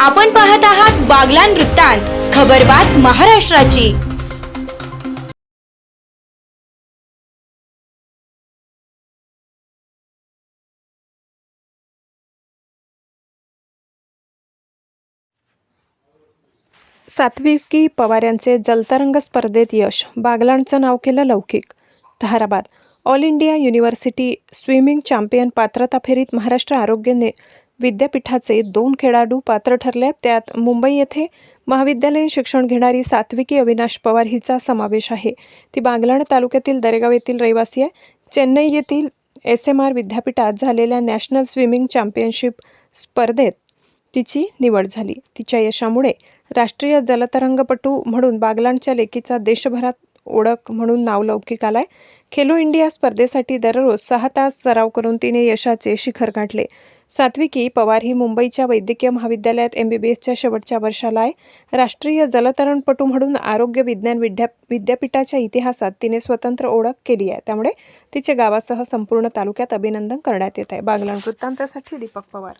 आपण पाहत आहात बागलान वृत्तांत खबरबात महाराष्ट्राची. सात्विकी पवार यांचे जलतरंग स्पर्धेत यश. बागलांचं नाव केलं लौकिक. Dharabad. All India university swimming champion पात्रता फेरीत महाराष्ट्र आरोग्य ने विद्यापीठाचे दोन खेळाडू पात्र ठरले त्यात मुंबई येथे महाविद्यालयीन शिक्षण घेणारी सात्विकी अविनाश पवार हिचा समावेश आहे. ती बागलाण तालुक्यातील दरेगाव येथील रहिवासी आहे. चेन्नई येथील एस एम आर विद्यापीठात झालेल्या नॅशनल स्विमिंग चॅम्पियनशिप स्पर्धेत तिची निवड झाली. तिच्या यशामुळे राष्ट्रीय जलतरंगपटू म्हणून बागलाणच्या लेकीचा देशभरात ओळख म्हणून नावलौकिक आलाय. खेलो इंडिया स्पर्धेसाठी दररोज सहा तास सराव करून तिने यशाचे शिखर गाठले. सात्विकी पवार ही मुंबईच्या वैद्यकीय महाविद्यालयात एम बी बी एसच्या शेवटच्या वर्षाला आहे. राष्ट्रीय जलतरणपटू म्हणून आरोग्य विज्ञान विद्या विद्यापीठाच्या इतिहासात तिने स्वतंत्र ओळख केली आहे. त्यामुळे तिचे गावासह संपूर्ण तालुक्यात अभिनंदन करण्यात येत आहे. बागलाण वृत्तांतासाठी दीपक पवार.